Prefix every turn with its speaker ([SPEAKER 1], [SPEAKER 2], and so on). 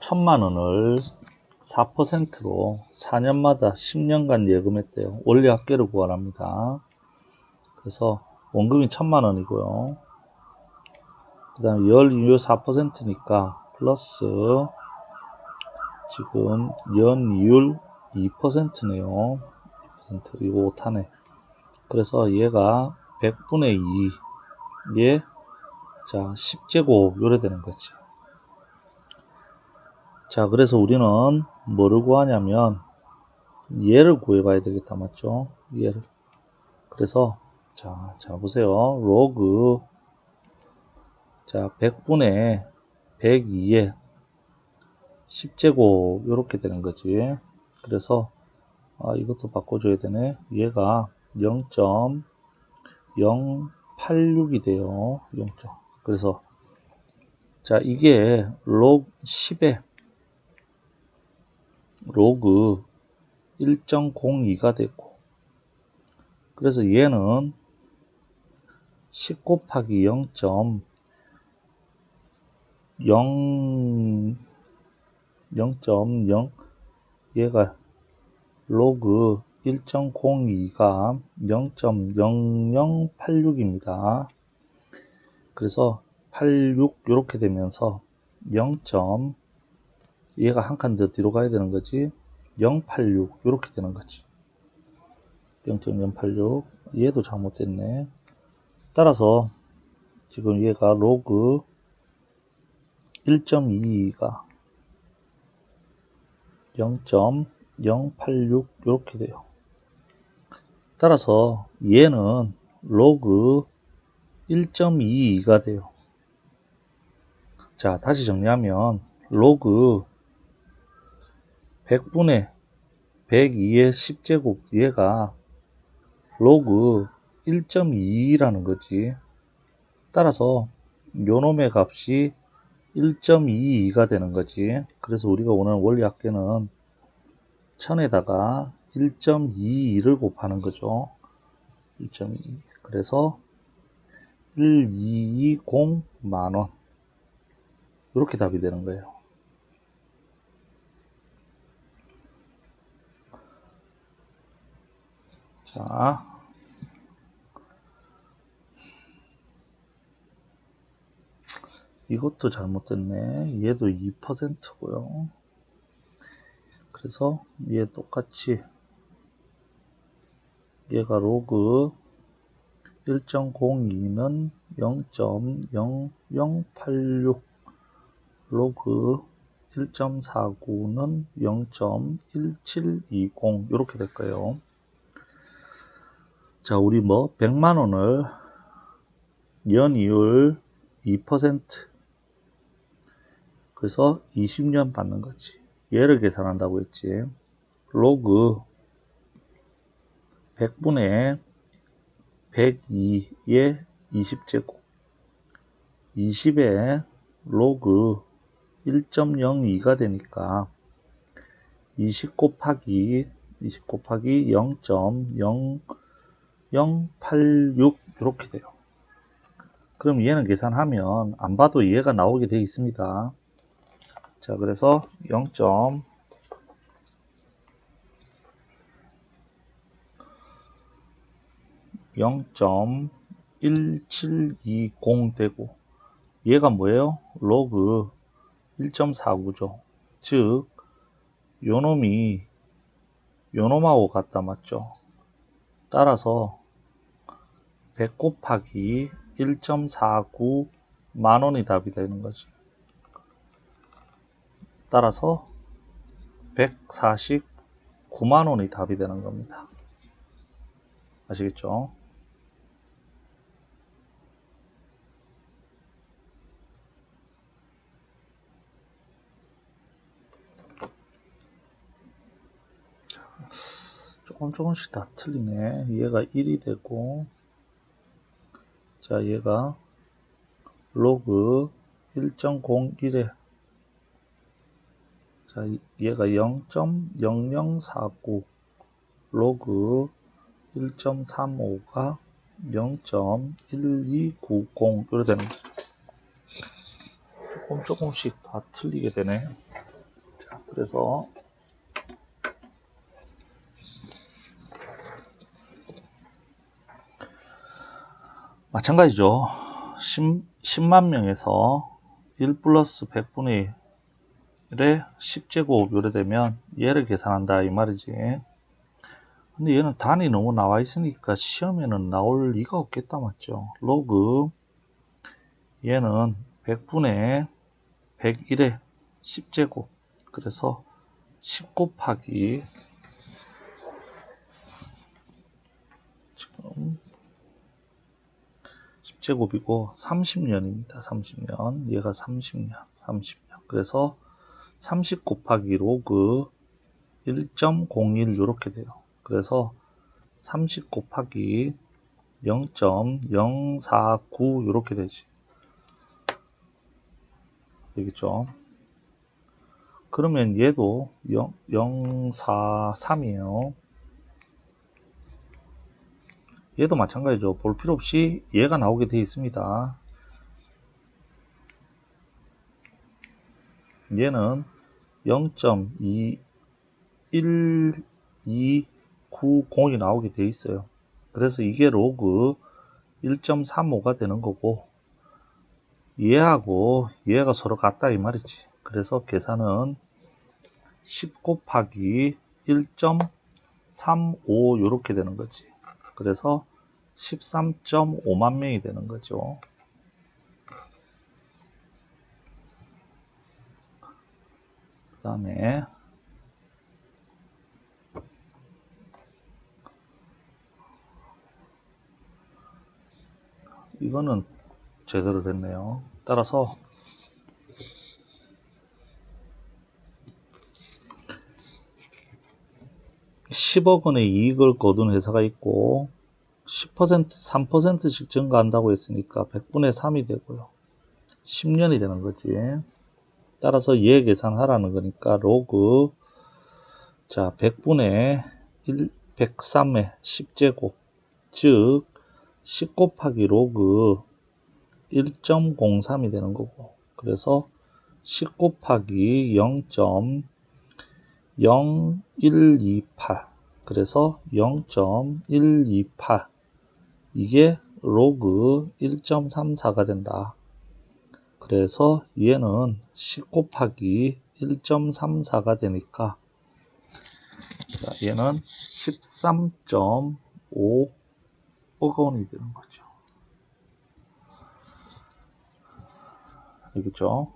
[SPEAKER 1] 천만 원을 4%로 4년마다 10년간 예금했대요. 원리 합계를 구하랍니다. 그래서 원금이 천만 원이고요. 그 다음에 연이율 4%니까 플러스 지금 연 이율 2%네요. 2% 이거 오타네. 그래서 얘가 100분의 2. 얘, 자, 10제곱 요래 되는 거지. 자, 그래서 우리는 뭐를 구하냐면 얘를 구해봐야 되겠다, 맞죠? 얘를. 그래서 자, 자 보세요. 로그 자, 100분의 102에 10제곱 이렇게 되는 거지. 그래서 아, 이것도 바꿔줘야 되네. 얘가 0.086이 돼요. 0. 그래서 자 이게 로그 10에 로그 1.02가 되고 그래서 얘는 10 곱하기 0. 0 0.0 얘가 로그 1.02가 0.0086입니다. 그래서 86 이렇게 되면서 0. 얘가 한 칸 더 뒤로 가야 되는 거지 086 이렇게 되는 거지 0.086 얘도 잘못됐네 따라서 지금 얘가 로그 1.22가 0.086 이렇게 돼요. 따라서 얘는 로그 1.22가 돼요. 자, 다시 정리하면 로그 100분의 102의 10제곱 얘가 로그 1.22라는 거지. 따라서 요놈의 값이 1.22가 되는 거지. 그래서 우리가 오늘 원리 합계는 1000에다가 1.22를 곱하는 거죠. 1.22. 그래서 1220 만원. 이렇게 답이 되는 거예요. 자, 이것도 잘못됐네. 얘도 2%고요. 그래서 얘 똑같이 얘가 로그 1.02는 0.0086 로그 1.49는 0.1720 이렇게 될 거예요. 자, 우리 뭐 100만 원을 연이율 2% 그래서 20년 받는 거지. 얘를 계산한다고 했지. 로그 100분의 102의 20제곱 20에 로그 1.02가 되니까 20 곱하기 20 곱하기 0.0086 이렇게 돼요. 그럼 얘는 계산하면 안 봐도 얘가 나오게 되어 있습니다. 자, 그래서 0. 0.1720 되고 얘가 뭐예요? 로그 1.49죠. 즉 요놈이 요놈하고 같다 맞죠? 따라서 100 곱하기 1.49 만원이 답이 되는 거지. 따라서 149만 원이 답이 되는 겁니다. 아시겠죠? 조금 조금씩 다 틀리네. 얘가 1이 되고 자 얘가 로그 1.01에 자, 얘가 0.0049 로그 1.35가 0.1290 이렇게 되는 거죠. 조금 조금씩 다 틀리게 되네. 자, 그래서 마찬가지죠. 10, 만 명에서 1 플러스 100분의 1에 10제곱 요래 되면 얘를 계산한다 이 말이지. 근데 얘는 단위 너무 나와 있으니까 시험에는 나올 리가 없겠다 맞죠. 로그 얘는 100분의 101에 10제곱 그래서 10 곱하기 지금 10 제곱이고 30년입니다. 30년 얘가 30년 30년 그래서 30 곱하기 로그 1.01 이렇게 돼요. 그래서 30 곱하기 0.049 이렇게 되지. 되겠죠? 그러면 얘도 0, 043이에요. 얘도 마찬가지죠. 볼 필요 없이 얘가 나오게 되어 있습니다. 얘는 0.21290이 나오게 되어 있어요. 그래서 이게 로그 1.35가 되는 거고 얘하고 얘가 서로 같다 이 말이지. 그래서 계산은 10 곱하기 1.35 이렇게 되는 거지. 그래서 13.5만 명이 되는 거죠. 그 다음에 이거는 제대로 됐네요. 따라서 10억 원의 이익을 거둔 회사가 있고 10% 3%씩 증가한다고 했으니까 100분의 3이 되고요. 10년이 되는 거지. 따라서 얘 계산하라는 거니까 로그 자 100분의 1, 103의 10제곱 즉 10 곱하기 로그 1.03이 되는 거고 그래서 10 곱하기 0.0128 그래서 0.128 이게 로그 1.34가 된다. 그래서 얘는 10 곱하기 1.34가 되니까 자, 얘는 13.5 억 원이 되는 거죠. 알겠죠?